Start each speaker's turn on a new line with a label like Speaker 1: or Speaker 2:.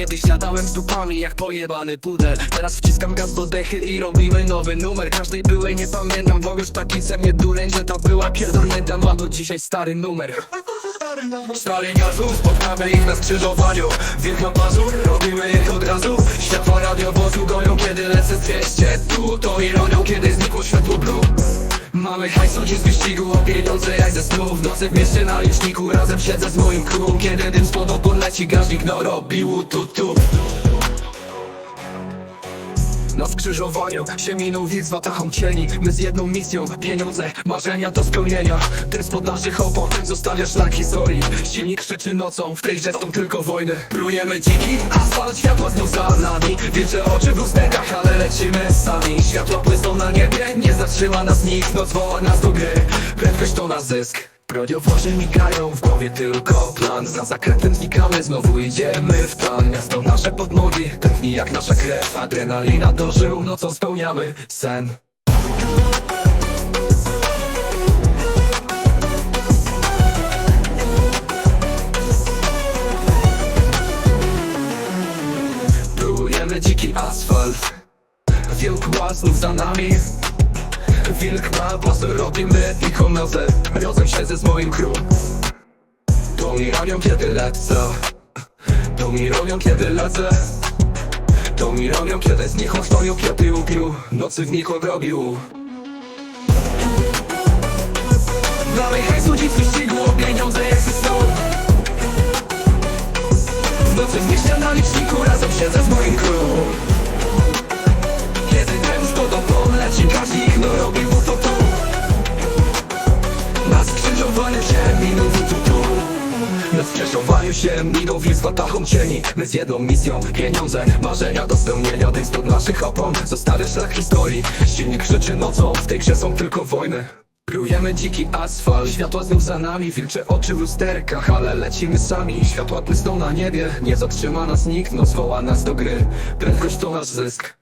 Speaker 1: Kiedyś jadałem z dupami jak pojebany pudel. Teraz wciskam gaz do dechy i robimy nowy numer. Każdej byłej nie pamiętam, bo już taki ze mnie dureń Że to była pierdolnięta, mam do dzisiaj stary numer. Stary gazu, spotkamy ich na skrzyżowaniu. Wielka pazur, robimy ich od razu. Światła radiowozu gonią, kiedy lecę z 200 Tu to ironią, kiedy znikło światło blue Mamy hajs, z wyścigu o pieniądze jak ze snu. W nocy w mieście na liczniku, razem siedzę z moim crew Kiedy dym spod leci, gaźnik no robił tu tu. Na skrzyżowaniu się minął widz z watachą cieni. My z jedną misją, pieniądze, marzenia do spełnienia. Ty spod naszych opon zostawia szlak historii. Silnik krzyczy nocą, w tej grze są tylko wojny. Plujemy dziki, asfalt, światła znów za nami. Wielcze oczy w lusterkach, ale lecimy sami. Światła błysną na niebie, nie zatrzyma nas nikt. Noc woła nas do gry, prędkość to nasz zysk Radiowozy migają, w głowie tylko plan. Za zakrętem znikamy, znowu idziemy w plan Miasto nasze podnogi, tętni jak nasza krew. Adrenalina dożył, nocą spełniamy sen. Próbujemy dziki asfalt. Wielk łasnów za nami Wilk ma głos, robimy ikonozę Razem siedzę z moim crew. To mi robią kiedy lecę. To mi robią kiedy lecę. To mi robią kiedy z nich stoją kiedy upił. Nocy w nich odrobił. Mamy hejs ludzi z wyścigu o pieniądze jak ze snu W nocy w na liczniku razem siedzę z moim crew Skrzyżowaniu się wilk z watachą cieni. My z jedną misją, pieniądze, marzenia do spełnienia. Tych naszych opon, zostały szlak historii. Silnik krzyczy nocą, w tej grze są tylko wojny. Plujemy dziki asfalt, światła znów za nami. Wilcze oczy w lusterkach, ale lecimy sami. Światła błysną na niebie, nie zatrzyma nas nikt Noc woła nas do gry, prędkość to nasz zysk